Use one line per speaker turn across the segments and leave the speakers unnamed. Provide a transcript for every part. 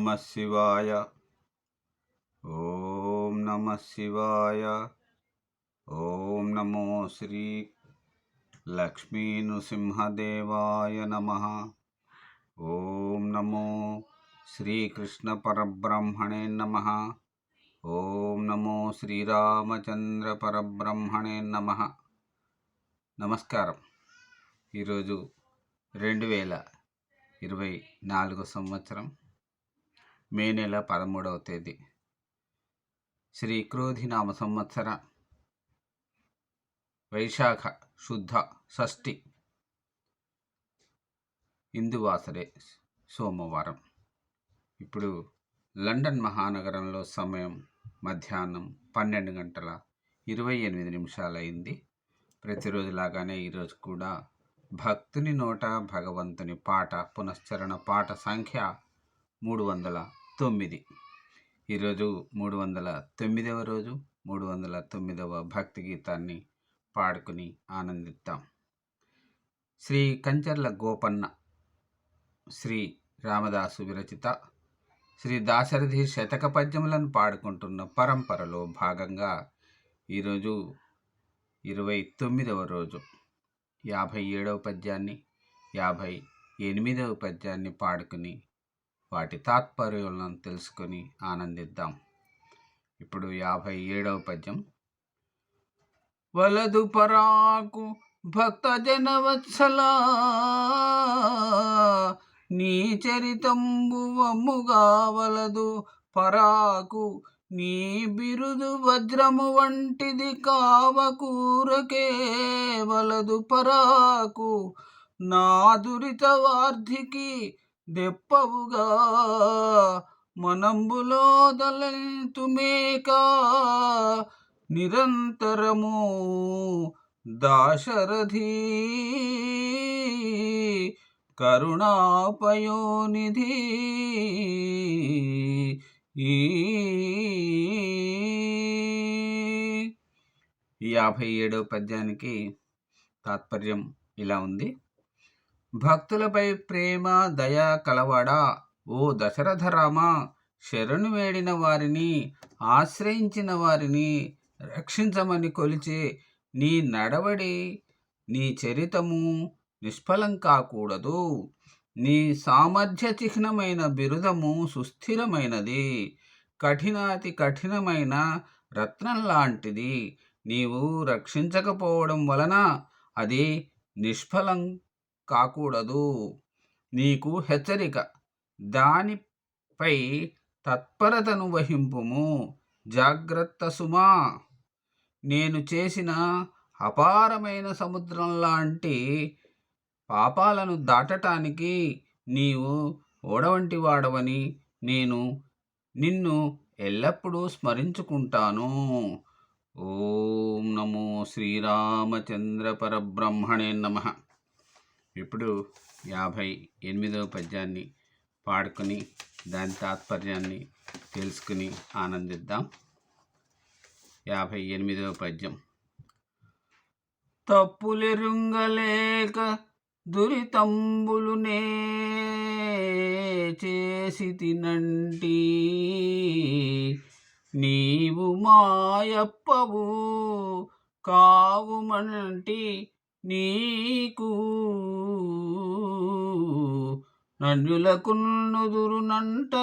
నమ శివాయ ఓం నమ శివాయ ఓం నమో శ్రీ లక్ష్మీ నృసింహదేవాయ నమ ఓం నమో శ్రీకృష్ణ పరబ్రహ్మణే నమ ఓం నమో శ్రీరామచంద్ర పరబ్రహ్మణే నమ నమస్కారం ఈరోజు రెండు వేల ఇరవై నాలుగో సంవత్సరం. మే నెల పదమూడవ తేదీ. శ్రీ క్రోధినామ సంవత్సర వైశాఖ శుద్ధ షష్ఠి ఇందువాసరే సోమవారం. ఇప్పుడు లండన్ మహానగరంలో సమయం మధ్యాహ్నం పన్నెండు గంటల ఇరవై ఎనిమిది నిమిషాలైంది. ప్రతిరోజులాగానే ఈరోజు కూడా భక్తుని నోట భగవంతుని పాట పునశ్చరణ పాట సంఖ్య మూడు వందల తొమ్మిది. ఈరోజు మూడు వందల తొమ్మిదవ రోజు మూడు వందల తొమ్మిదవ భక్తి గీతాన్ని పాడుకుని ఆనందిద్దాం. శ్రీ కంచర్ల గోపన్న శ్రీ రామదాసు విరచిత శ్రీ దాశరథి శతక పద్యములను పాడుకుంటున్న పరంపరలో భాగంగా ఈరోజు ఇరవై తొమ్మిదవ రోజు యాభై ఏడవ పద్యాన్ని యాభై ఎనిమిదవ పద్యాన్ని పాడుకుని వాటి తాత్పర్యాలను తెలుసుకొని ఆనందిద్దాం. ఇప్పుడు యాభై ఏడవ పద్యం. వలదు పరాకు భక్త జనవత్సల నీ చరితంబువముగా వలదు పరాకు నీ బిరుదు వజ్రము వంటిది కావకూరకే వలదు పరాకు. నా దురిత వార్ధికి దెప్పవుగా మనంబులో దళితుమేకా. నిరంతరము దాశరథి. కరుణాపయోనిధి. ఈ యాభై ఏడవ పద్యానికి తాత్పర్యం ఇలా ఉంది. భక్తులపై ప్రేమ దయ కలవాడా? ఓ దశరథ రామ శరణు వేడిన వారిని ఆశ్రయించిన వారిని రక్షించమని కొలిచే నీ నడవడి నీ చరితము నిష్ఫలం కాకూడదు. నీ సామర్థ్య చిహ్నమైన బిరుదము సుస్థిరమైనది. కఠినాతి కఠినమైన రత్నం లాంటిది. నీవు రక్షించకపోవడం వలన అది నిష్ఫలం కాకూడదు. నీకు హెచ్చరిక. దానిపై తత్పరతను వహింపుము. జాగ్రత్త సుమా. నేను చేసిన అపారమైన సముద్రం లాంటి పాపాలను దాటటానికి నీవు ఓడవంటి వాడవని నేను నిన్ను ఎల్లప్పుడూ స్మరించుకుంటాను. ఓం నమో శ్రీరామచంద్ర పరబ్రహ్మణే నమ. ఇప్పుడు యాభై ఎనిమిదవ పద్యాన్ని పాడుకొని దాని తాత్పర్యాన్ని తెలుసుకుని ఆనందిద్దాం. యాభై ఎనిమిదవ పద్యం. తప్పులెరుంగలేక దురితంబులునే చేసి తినంటి నీవు మాయప్పవు కావుమంటి నీకు నన్నులకు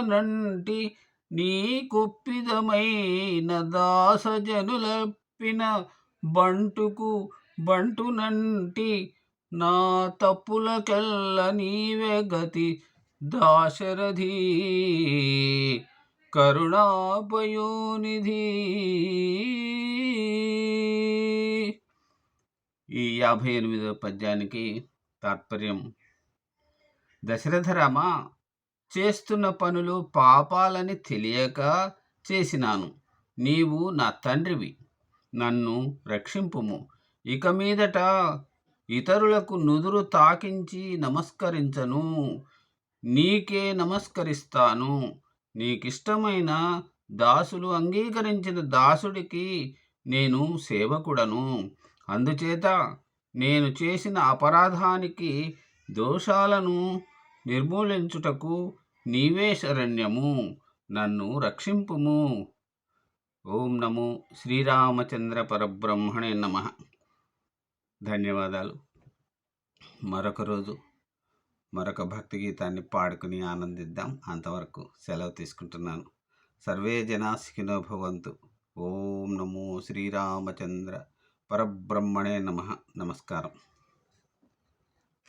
నంటి నీకుప్పిదమైన దాసజనులప్పిన బంటుకు బంటునంటి నా తప్పులకెల్ల నీవే గతి దాశరథి. కరుణాపయోనిధి. ఈ యాభై ఎనిమిదవ పద్యానికి తాత్పర్యం. దశరథరామ చేస్తున్న పనులు పాపాలని తెలియక చేసినాను. నీవు నా తండ్రివి నన్ను రక్షింపుము. ఇక మీదట ఇతరులకు నుదురు తాకించి నమస్కరించను. నీకే నమస్కరిస్తాను. నీకిష్టమైన దాసులు అంగీకరించిన దాసుడికి నేను సేవకుడను. అందుచేత నేను చేసిన అపరాధానికి దోషాలను నిర్మూలించుటకు నీవే శరణ్యము నన్ను రక్షింపుము. ఓం నమో శ్రీరామచంద్ర పరబ్రహ్మణే నమ. ధన్యవాదాలు. మరొక రోజు మరొక భక్తి గీతాన్ని పాడుకుని ఆనందిద్దాం. అంతవరకు సెలవు తీసుకుంటున్నాను. సర్వే జనా భవంతు. ఓం నమో శ్రీరామచంద్ర పరబ్రహ్మణే నమ. నమస్కారం.